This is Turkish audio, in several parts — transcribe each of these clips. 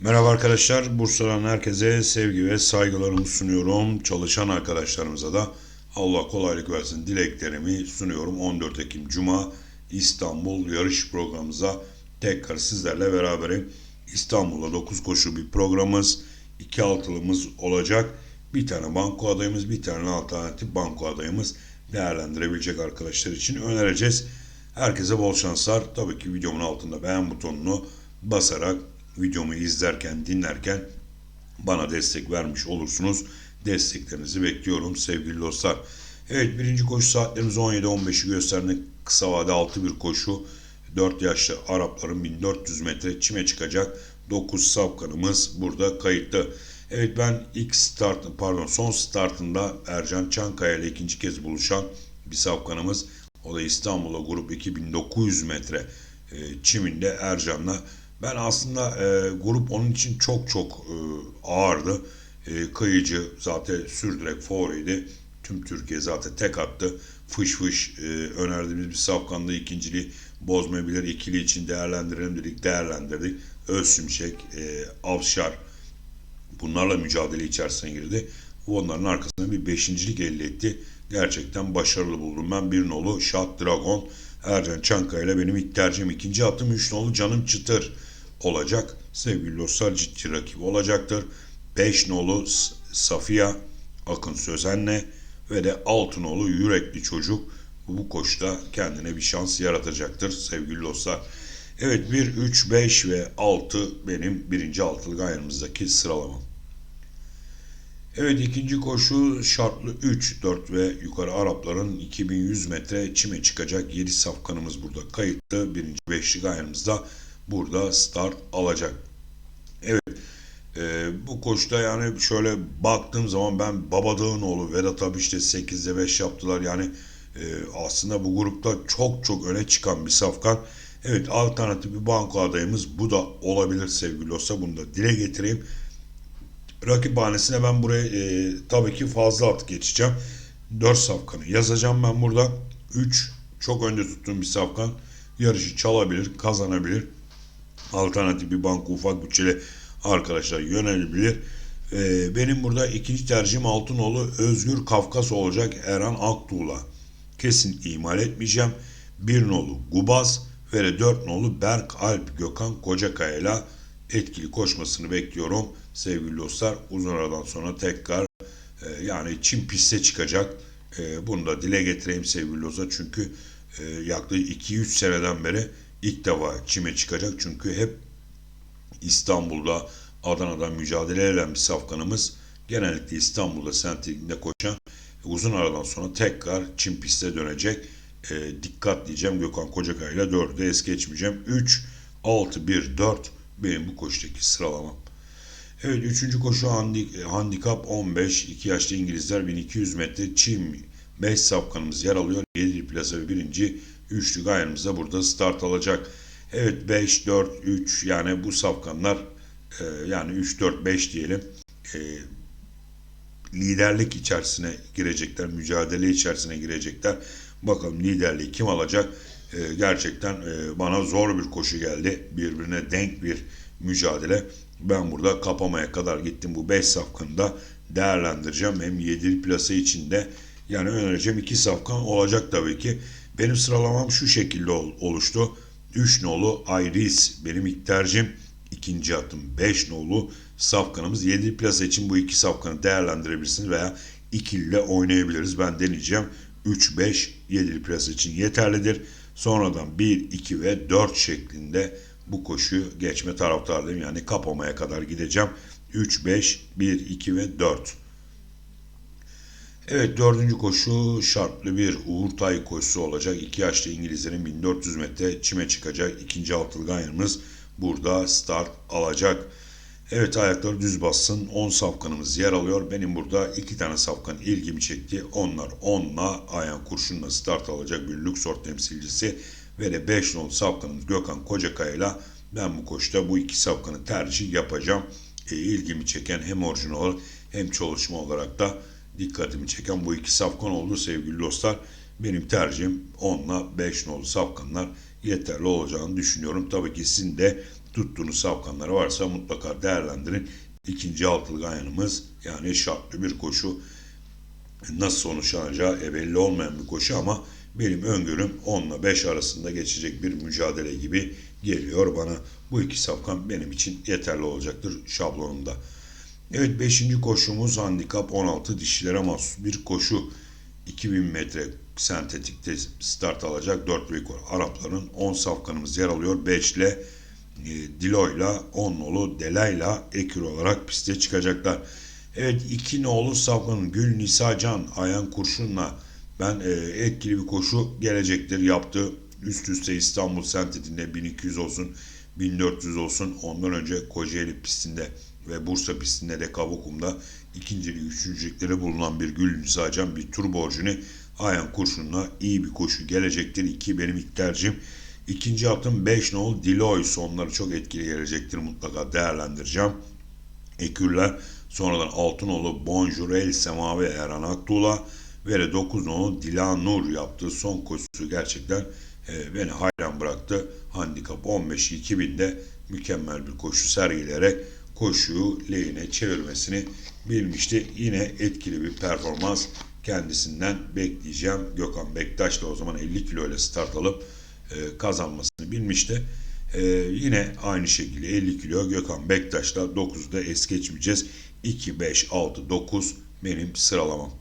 Merhaba arkadaşlar. Bursa'dan herkese sevgi ve saygılarımı sunuyorum. Çalışan arkadaşlarımıza da Allah kolaylık versin dileklerimi sunuyorum. 14 Ekim Cuma İstanbul yarış programımıza tekrar sizlerle beraberim. İstanbul'da 9 koşu bir programımız, 2 altılımız olacak. Bir tane banko adayımız, bir tane alternatif banko adayımız değerlendirebilecek arkadaşlar için önereceğiz. Herkese bol şanslar. Tabii ki videomun altında beğen butonunu basarak videomu izlerken, dinlerken bana destek vermiş olursunuz. Desteklerinizi bekliyorum sevgili dostlar. Evet birinci koşu saatlerimiz 17-15'i gösterdik. Kısa vade 6 bir koşu. 4 yaşlı Arapların 1400 metre çime çıkacak. 9 safkanımız burada kayıtlı. Evet ben ilk start pardon son startında Ercan Çankaya ile ikinci kez buluşan bir safkanımız. O da İstanbul'a grup 2900 metre e, çiminde Ercan'la. Ben aslında e, grup onun için çok çok e, ağırdı. E, kayıcı zaten sürdürek favoriydi. Tüm Türkiye zaten tek attı. Fış fış e, önerdiğimiz bir safkanda ikinciliği bozmayabilir. İkili için değerlendirelim dedik. Değerlendirdik. Özsümşek, e, Avşar bunlarla mücadele içerisine girdi. Onların arkasında bir beşincilik elde etti. Gerçekten başarılı buldum ben. Bir nolu Şat Dragon Ercan Çankaya ile benim ilk tercihim. ikinci attım. Üç nolu Canım Çıtır olacak. Sevgili dostlar ciddi rakip olacaktır. 5 nolu Safiya Akın Sözen'le ve de 6 nolu Yürekli Çocuk bu koşuda kendine bir şans yaratacaktır sevgili dostlar. Evet 1, 3, 5 ve 6 benim birinci altılık ayarımızdaki sıralamam. Evet ikinci koşu şartlı 3, 4 ve yukarı Arapların 2100 metre çime çıkacak 7 safkanımız burada kayıtlı. Birinci beşlik ayarımızda burada start alacak. Evet e, bu koşuda yani şöyle baktığım zaman ben Babadağ'ın oğlu Vedat abi işte 8'de 5 yaptılar yani e, aslında bu grupta çok çok öne çıkan bir safkan. Evet alternatif bir banko adayımız bu da olabilir sevgili olsa bunu da dile getireyim. Rakip hanesine ben buraya e, tabii ki fazla at geçeceğim. 4 safkanı yazacağım ben burada. 3 çok önde tuttuğum bir safkan yarışı çalabilir, kazanabilir alternatif bir banka ufak bütçeli arkadaşlar yönelebilir. Ee, benim burada ikinci tercihim Altınoğlu Özgür Kafkas olacak Erhan Aktuğ'la. Kesin imal etmeyeceğim. Bir nolu Gubaz ve dört nolu Berk Alp Gökhan Kocakaya etkili koşmasını bekliyorum. Sevgili dostlar uzun aradan sonra tekrar e, yani Çin piste çıkacak. E, bunu da dile getireyim sevgili dostlar. Çünkü e, yaklaşık 2-3 seneden beri ilk defa çime çıkacak. Çünkü hep İstanbul'da, Adana'da mücadele eden bir safkanımız genellikle İstanbul'da sentrikinde koşan uzun aradan sonra tekrar çim piste dönecek. E, dikkat diyeceğim Gökhan Kocakay ile 4'ü es geçmeyeceğim. 3, 6, 1, 4 benim bu koşudaki sıralamam. Evet 3. koşu handi, handikap 15. 2 yaşlı İngilizler 1200 metre çim 5 safkanımız yer alıyor. 7 plasa ve birinci üçlü gayemizde burada start alacak. Evet 5, 4, 3 yani bu safkanlar e, yani 3, 4, 5 diyelim e, liderlik içerisine girecekler, mücadele içerisine girecekler. Bakalım liderliği kim alacak? E, gerçekten e, bana zor bir koşu geldi. Birbirine denk bir mücadele. Ben burada kapamaya kadar gittim. Bu 5 safkanı değerlendireceğim. Hem 7 plasa içinde yani önereceğim 2 safkan olacak tabii ki. Benim sıralamam şu şekilde oluştu. 3 nolu Iris benim ilk tercihim. İkinci atım 5 nolu safkanımız. 7 plasa için bu iki safkanı değerlendirebilirsiniz veya ikiliyle oynayabiliriz. Ben deneyeceğim. 3, 5, 7 plasa için yeterlidir. Sonradan 1, 2 ve 4 şeklinde bu koşuyu geçme taraftarıyım. Yani kapamaya kadar gideceğim. 3, 5, 1, 2 ve 4. Evet dördüncü koşu şartlı bir Uğur Tay koşusu olacak. İki yaşlı İngilizlerin 1400 metre çime çıkacak. İkinci altılı ayarımız burada start alacak. Evet ayakları düz bassın. 10 safkanımız yer alıyor. Benim burada iki tane safkan ilgimi çekti. Onlar 10'la ayağın kurşunla start alacak bir Luxor temsilcisi. Ve de 5 nol safkanımız Gökhan Kocakaya ben bu koşuda bu iki safkanı tercih yapacağım. E, ilgimi çeken hem orijinal hem çalışma olarak da dikkatimi çeken bu iki safkan oldu sevgili dostlar. Benim tercihim 10 ile 5 nolu safkanlar yeterli olacağını düşünüyorum. Tabii ki sizin de tuttuğunuz safkanlar varsa mutlaka değerlendirin. İkinci altılı ganyanımız yani şartlı bir koşu nasıl sonuçlanacağı e, belli olmayan bir koşu ama benim öngörüm 10 ile 5 arasında geçecek bir mücadele gibi geliyor bana. Bu iki safkan benim için yeterli olacaktır şablonumda. Evet 5. koşumuz handikap 16 dişilere mahsus bir koşu. 2000 metre sentetikte start alacak 4 rekor Arapların 10 safkanımız yer alıyor. 5 ile e, Dilo'yla 10 nolu Dela'yla ekür olarak piste çıkacaklar. Evet iki nolu safkanın Gül Nisa Can Ayan Kurşun'la ben e, etkili bir koşu gelecektir. Yaptığı üst üste İstanbul Sentet'inde 1200 olsun 1400 olsun ondan önce Kocaeli pistinde ve Bursa pistinde de Kavakum'da ikincili, üçüncülükleri bulunan bir Gül Nisa Can bir tur borcunu Ayan Kurşun'la iyi bir koşu gelecektir. İki benim ilk tercihim. İkinci attım 5 nol Dilois onları çok etkili gelecektir mutlaka değerlendireceğim. Ekürler sonradan Altınoğlu Bonjour El Semavi Erhan Aktuğ'la ve de 9 nolu Dilanur yaptığı son koşusu gerçekten e, beni hayran bıraktı. Handikap 15-2000'de mükemmel bir koşu sergileyerek koşuyu lehine çevirmesini bilmişti. Yine etkili bir performans kendisinden bekleyeceğim. Gökhan Bektaş da o zaman 50 kilo ile start alıp e, kazanmasını bilmişti. E, yine aynı şekilde 50 kilo Gökhan Bektaş'la 9'da es geçmeyeceğiz. 2, 5, 6, 9 benim sıralamam.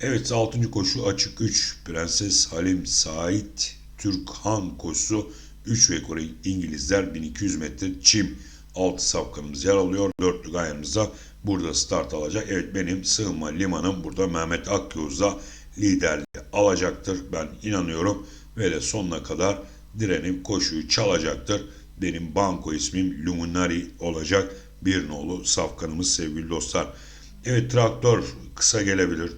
Evet 6. koşu açık 3. Prenses Halim Sait Türkhan koşusu 3 ve Kore İngilizler 1200 metre çim 6 safkanımız yer alıyor. Dörtlü gayanımızda burada start alacak. Evet benim sığınma limanım burada Mehmet Akyoz'da liderliği alacaktır. Ben inanıyorum ve de sonuna kadar direnip koşuyu çalacaktır. Benim banko ismim Luminari olacak. Bir nolu safkanımız sevgili dostlar. Evet traktör kısa gelebilir.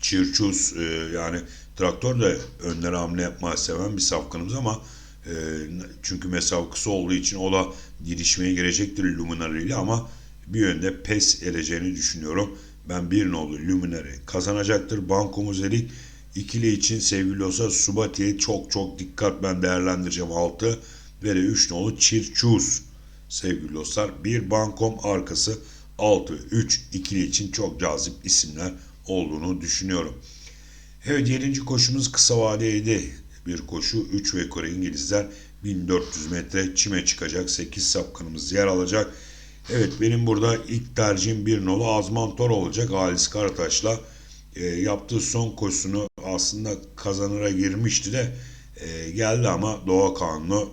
Çirçuz e, yani traktör de önlere hamle yapmayı seven bir safkanımız ama e, çünkü mesafe kısa olduğu için o da girişmeye girecektir Luminari ile ama bir yönde pes edeceğini düşünüyorum. Ben bir nolu Luminari kazanacaktır. Bankomuz dedik. İkili için sevgili olsa Subati'ye çok çok dikkat ben değerlendireceğim 6 ve de 3 nolu Çirçuz sevgili dostlar. Bir bankom arkası 6 3 ikili için çok cazip isimler olduğunu düşünüyorum. Evet 7. koşumuz kısa vadeydi. Bir koşu 3 ve yukarı İngilizler 1400 metre çime çıkacak. 8 sapkanımız yer alacak. Evet benim burada ilk tercihim bir nolu Azmantor olacak. Halis Karataş'la e, yaptığı son koşusunu aslında kazanıra girmişti de e, geldi ama Doğa Kanunu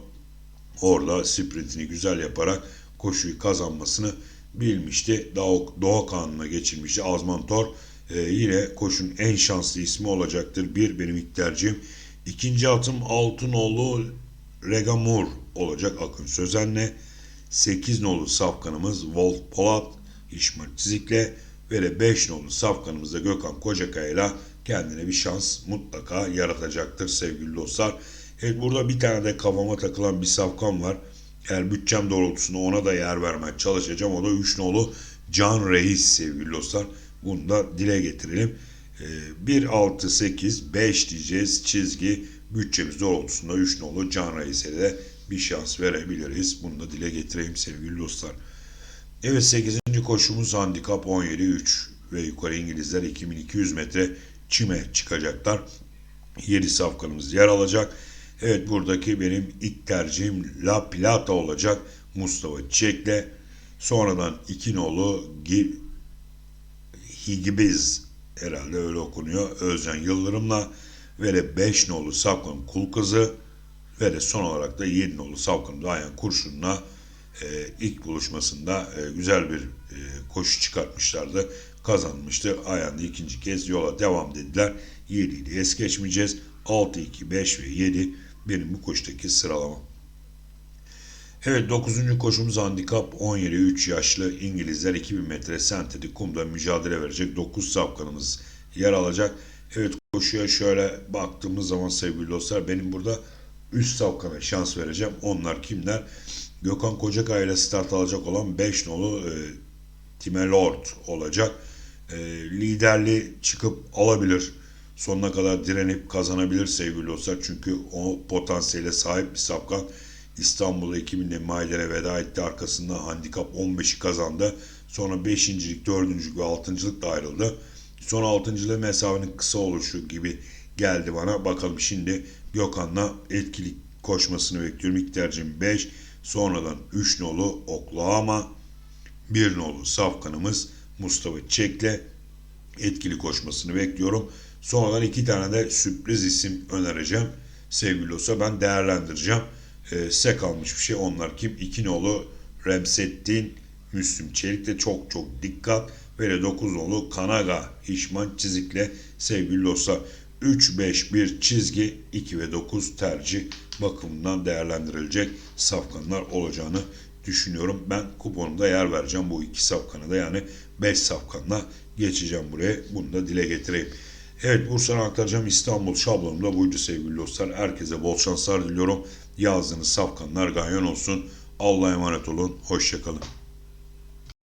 orada sprintini güzel yaparak koşuyu kazanmasını bilmişti. Doğa, Doğa Kanunu'na geçilmişti. Azmantor e, yine koşun en şanslı ismi olacaktır. Bir benim ilk tercihim. İkinci atım Altınoğlu Regamur olacak Akın Sözen'le. 8 nolu safkanımız Wolf Polat İşmal Çizik'le ve de 5 nolu safkanımız da Gökhan Kocakaya'yla kendine bir şans mutlaka yaratacaktır sevgili dostlar. Evet burada bir tane de kafama takılan bir safkan var. Eğer bütçem doğrultusunda ona da yer vermeye çalışacağım. O da 3 nolu Can Reis sevgili dostlar. Bunu da dile getirelim. 1, 6, 8, 5 diyeceğiz çizgi. Bütçemiz doğrultusunda 3 nolu Can Reis'e de bir şans verebiliriz. Bunu da dile getireyim sevgili dostlar. Evet 8. koşumuz handikap 17-3 ve yukarı İngilizler 2200 metre çime çıkacaklar. 7 safkanımız yer alacak. Evet buradaki benim ilk tercihim La Plata olacak. Mustafa Çek'le. Sonradan 2 nolu Higibiz herhalde öyle okunuyor. Özcan Yıldırım'la ve de 5 nolu Safkan Kul Kızı ve de son olarak da 7 nolu Savkan Dayan Kurşun'la e, ilk buluşmasında e, güzel bir e, koşu çıkartmışlardı. Kazanmıştı. Ayağında ikinci kez yola devam dediler. 7 ile es geçmeyeceğiz. 6, 2, 5 ve 7 benim bu koşudaki sıralamam. Evet 9. koşumuz handikap 17-3 yaşlı İngilizler 2000 metre sentetik kumda mücadele verecek 9 safkanımız yer alacak. Evet koşuya şöyle baktığımız zaman sevgili dostlar benim burada üst safkana şans vereceğim. Onlar kimler? Gökhan Kocakay ile start alacak olan 5 nolu e, Time Lord olacak. E, liderliği çıkıp alabilir. Sonuna kadar direnip kazanabilir sevgili dostlar. Çünkü o potansiyele sahip bir safkan. İstanbul ekibinde Mayder'e veda etti. Arkasından handikap 15'i kazandı. Sonra 5.lik, 4. ve 6.lık da ayrıldı. Son 6. mesafenin kısa oluşu gibi geldi bana. Bakalım şimdi Gökhan'la etkili koşmasını bekliyorum. İlk tercihim 5. Sonradan 3 nolu Oklahoma. 1 nolu Safkan'ımız Mustafa Çek'le etkili koşmasını bekliyorum. Sonradan iki tane de sürpriz isim önereceğim. Sevgili olsa ben değerlendireceğim. E, size kalmış bir şey. Onlar kim? İki nolu Remsettin Müslüm Çelik de çok çok dikkat. Ve de 9 nolu Kanaga İşman Çizik'le sevgili dostlar 3-5-1 çizgi 2 ve 9 tercih bakımından değerlendirilecek safkanlar olacağını düşünüyorum. Ben kuponumda yer vereceğim bu iki safkana da yani 5 safkanla geçeceğim buraya. Bunu da dile getireyim. Evet Bursa'na aktaracağım İstanbul şablonum da buydu sevgili dostlar. Herkese bol şanslar diliyorum. Yazdığınız safkanlar ganyan olsun. Allah'a emanet olun. Hoşçakalın.